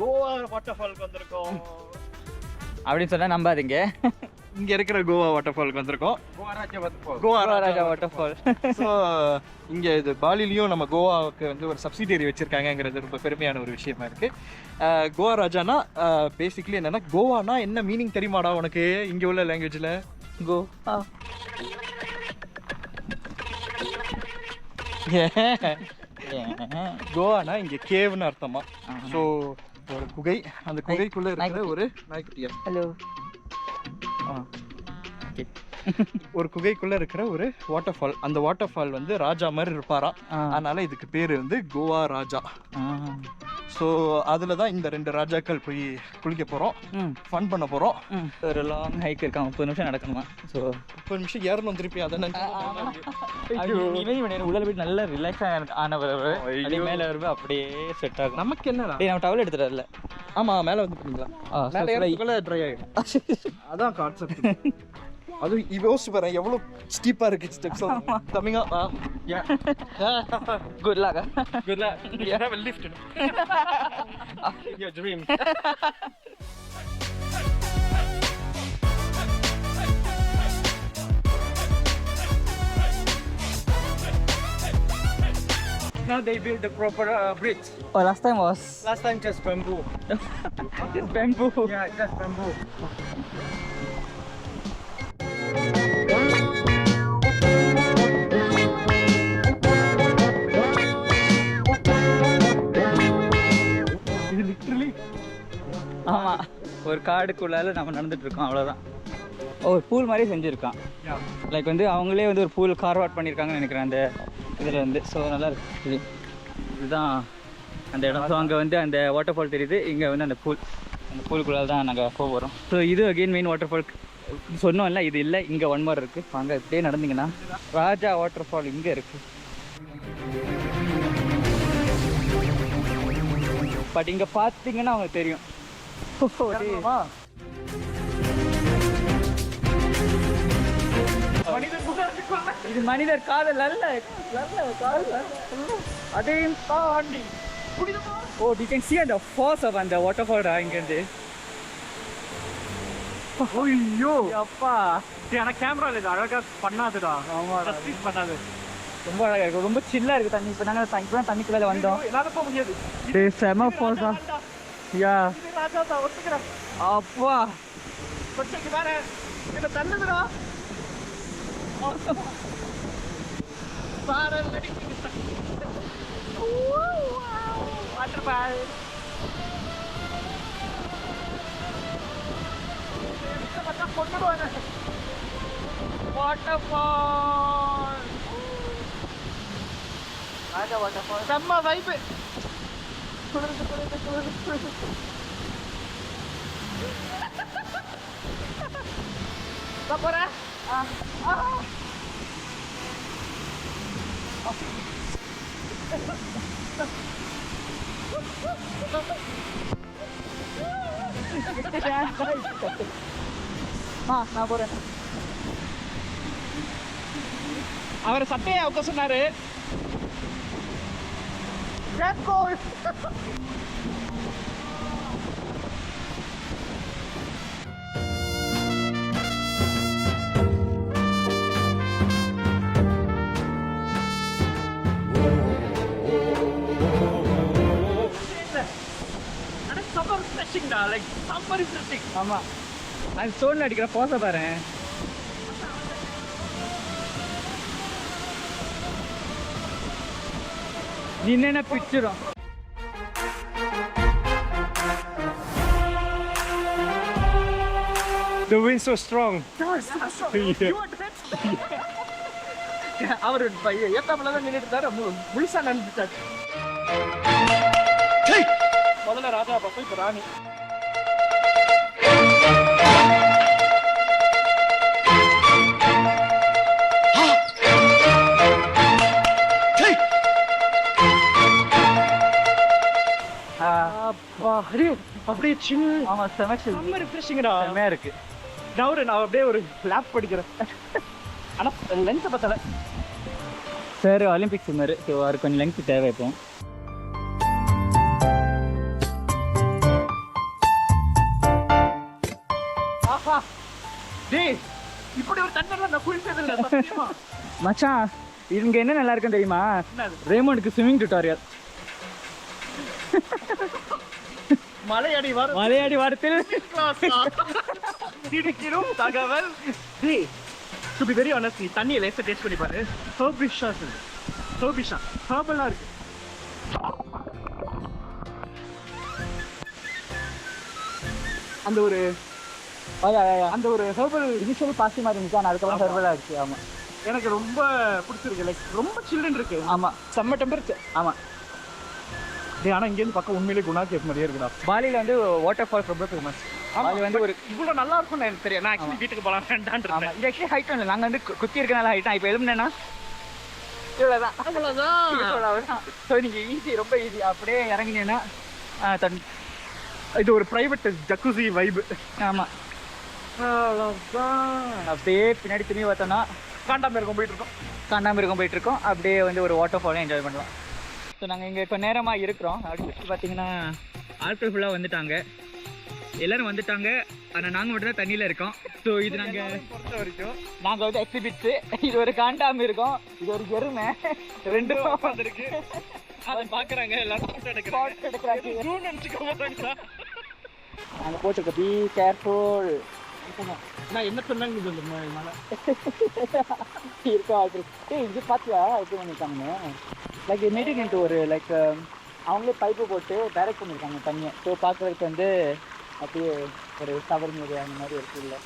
Goa water ஃபால்க்கு வந்திருக்கோம். அப்படின்னு சொன்னா நம்பாதீங்க. இங்க இருக்கிற கோவா வாட்டர் ஃபால்க்கு வந்திருக்கோம். Goa Raja Raja waterfall so இங்க இது பாலிலையும் நம்ம கோவாவுக்கு வந்து ஒரு சப்சிடரி வச்சிருக்காங்கங்கிறது ரொம்ப பெருமையான ஒரு விஷயமா இருக்கு. கோவா ராஜானா பேசிக்கலி என்னன்னா கோவானா என்ன மீனிங் தெரியுமாடா உனக்கு? இங்க உள்ள லாங்குவேஜ்ல கோ கோவானா இங்க கேவ்னு அர்த்தமா? ஸோ ஒரு குகை. அந்த குகைக்குள்ள இருக்கிற ஒரு நாய்க்குட்டியா ஹலோ ஒரு குகைக்குள்ள இருக்கிற ஒரு வாட்டர் ஃபால் அந்த வாட்டர் ஃபால் வந்து ராஜா மாதிரி இருப்பாராம் அதனால இதுக்கு பேர் வந்து கோவா ராஜா. ஸோ அதில் தான் இந்த ரெண்டு ராஜாக்கள் போய் குளிக்க போகிறோம் ஃபன் பண்ண போகிறோம் ஒரு லாங் ஹைக் இருக்கான் முப்பது நிமிஷம் நடக்கணுமா? ஸோ முப்பது நிமிஷம் ஏறணும் திருப்பி. அதை உள்ள போய் நல்லா ரிலாக்ஸ் ஆனவர் மேலே வரும்போது அப்படியே செட் ஆகும். நமக்கு என்னடா? டேய் நம்ம டவல் எடுத்துட்டு வரல. ஆமாம் மேலே வந்து பண்ணீங்களா மேலே ட்ரை ஆகிடும் அதான் கான்செப்ட் அது யோசிச்சு பாரு எவ்வளோ ஸ்டீப்பாக இருக்கு steps கம்மிங்கா good luck Good luck. You have a lift. Your dream. Now they build the proper uh, bridge. Oh, last time was Last time just bamboo. just bamboo. Yeah, just bamboo. இது literally ஆமா. ஒரு காடுக்குள்ளால நம்ம நடந்துட்டு இருக்கோம் அவ்வளவுதான். ஓ ஒரு pool மாதிரி செஞ்சுருக்கான். Like வந்து அவங்களே வந்து ஒரு பூல் கார்வ் அவுட் பண்ணியிருக்காங்கன்னு நினைக்கிறேன் அந்த இதில் வந்து ஸோ நல்லா இருக்கு. இது இதுதான் அந்த இடம். ஸோ அங்கே வந்து அந்த வாட்டர் ஃபால் தெரியுது. இங்கே வந்து அந்த பூல் அந்த பூலுக்குள்ளால தான் நாங்கள் போக போகிறோம் ஸோ இது அகெயின் மெயின் வாட்டர் ஃபால் சொன்னோம்ல இது இல்லை இங்கே ஒன் மார் இருக்குது அங்கே இப்படியே நடந்தீங்கன்னா ராஜா வாட்டர் ஃபால் இங்கே இருக்குது பட் இங்கே பார்த்தீங்கன்னா அவங்களுக்கு தெரியும். இது மனிதர் காதல் அல்ல. அதையும் தாண்டி ஓ யூ கேன் see அந்த ஃபால்ஸ் ஆஃப் அந்த வாட்டர் ஃபால் இங்கேருந்து ஐயோ. அப்பா ஆனா கேமரால இது. அழகா பண்ணாதுடா. ஆமா ஜஸ்டிஸ் பண்ணாது. ரொம்ப அழகா இருக்கு. ரொம்ப சில்லா இருக்கு தண்ணி. இப்போ நாங்கள் இப்போ தான் தண்ணிக்குள்ளே வந்தோம். என்னால போக முடியாது. டேய் செம ஃபால்ஸா யா. ராஜா தான் ஒத்துக்கிறேன். அப்பா. கொச்சைக்கு வேற. என்ன தள்ளுதுடா? Waterfall Raja waterfall செம்ம வைப்பு குளிர்ந்து குளிர்ந்து குளிர்ந்து குளிர்ந்து நான் போறேன் ஆ ஆ ஆ நான் போகிறேன் அவர் சட்டையை அவுக்க சொன்னாரு. சம்மர் ரிஃப்ரெஷிங்டா லைக் சம்மர் ரிஃப்ரெஷிங் ஆமாம் அது ஸ்டோன் அடிக்கிற போச பாரு. நின்ன பிச்சிடும் The wind so strong. அவர் ஏத்தாப்புல தான் நின்றுட்டு இருந்தாரு முழுசா நின்றுட்டாரு முதல்ல ராஜா பார்த்தோம் இப்ப ராணி. அப்படியே அப்படியே சின்ன. ஆமா செமச்சு ரொம்ப ரிஃப்ரெஷிங்கடா செமையா இருக்கு. நான் ஒரு நான் அப்படியே ஒரு லேப் படிக்கிறேன். ஆனால் லென்த்தை பத்தலை. சார் ஒலிம்பிக்ஸ் மாதிரி ஸோ அது கொஞ்சம் லென்த் தேவை இப்போ. இப்படி ஒரு தண்ணி நான் குளிச்சதில்லை மச்சான் இங்க என்ன நல்லா இருக்குன்னு தெரியுமா? ரேமோனுக்கு ஸ்விம்மிங் டுட்டோரியல் மலையடி வரும் மலையாடி வாரத்தில் திடுக்கிடும் தகவல். டு பி வெரி ஆனஸ்ட் நீ தண்ணியை லேசா டேஸ்ட் பண்ணி பாரு. ஹர்பிஷா இருக்கு. ஹர்பிஷா ஹர்பலா இருக்கு. அந்த ஒரு அந்த ஒரு ஹெர்பல் இனிஷியல் பாசி மாதிரி இருந்துச்சு ஆனால் அதுக்கப்புறம் சர்வலாக இருக்கு ஆமா. எனக்கு ரொம்ப பிடிச்சிருக்கு. லைக் ரொம்ப சில்லுன்னு இருக்கு. ஆமா. செம்ம டெம்பரேச்சர் ஆமா. டேய் ஆனா இங்க இருந்து பக்கம் உண்மையிலே குணா கேப் மாதிரியே இருக்குடா. பாலியில் வந்து வாட்டர் ஃபால்ஸ் ரொம்ப ஃபேமஸ் அது வந்து ஒரு இவ்வளவு நல்லா இருக்கும்னு எனக்கு தெரியும் நான் ஆக்சுவலி வீட்டுக்கு போலாம் வேண்டான் ஆமா இது ஆக்சுவலி ஹைட் இல்லை. நாங்கள் வந்து குத்தி இருக்கனால ஹைட்டா இப்போ எழுதுனேன்னா இவ்வளோதான் அவ்வளவுதான். ஸோ நீங்கள் ஈஸி ரொம்ப ஈஸி அப்படியே இறங்கினீங்கன்னா தண்ணி இது ஒரு பிரைவேட் ஜக்குசி வைப் ஆமா. அப்படியே பின்னாடி திரும்பி பார்த்தோம்னா காண்டாமிருகம் போயிட்டு இருக்கோம். காண்டாமிருகம் போயிட்டு இருக்கோம். அப்படியே வந்து ஒரு வாட்டர் ஃபாலையும் என்ஜாய் பண்ணலாம். ஸோ நாங்கள் இங்கே இப்போ நேரமாக இருக்கிறோம். சுற்றி பார்த்தீங்கன்னா ஆட்கள் ஃபுல்லாக வந்துட்டாங்க. எல்லாரும் வந்துட்டாங்க. ஆனால் நாங்கள் மட்டும் தான் தண்ணியில் இருக்கோம். ஸோ இது நாங்கள் பொறுத்த வரைக்கும் நாங்கள் வந்து எக்ஸிபிட்ஸு இது ஒரு காண்டாமிருகம் இது ஒரு எருமை. ரெண்டும் வந்திருக்கு அதை பாக்குறாங்க. எல்லாரும் எடுக்கிறாங்க. நாங்கள் போட்டுருக்கோம் பி கேர்ஃபுல் நான் என்ன சொன்னாங்க இது இந்த இருக்கா இது பார்த்தியா எப்படி பண்ணியிருக்காங்க லைக் மேட் இன்ட்டு ஒரு லைக் um, அவங்களே பைப்பு போட்டு டைரக்ட் பண்ணியிருக்காங்க தண்ணியை. ஸோ பார்க்குறதுக்கு வந்து அப்படியே ஒரு சவர் மீது அந்த மாதிரி இருக்குல்ல.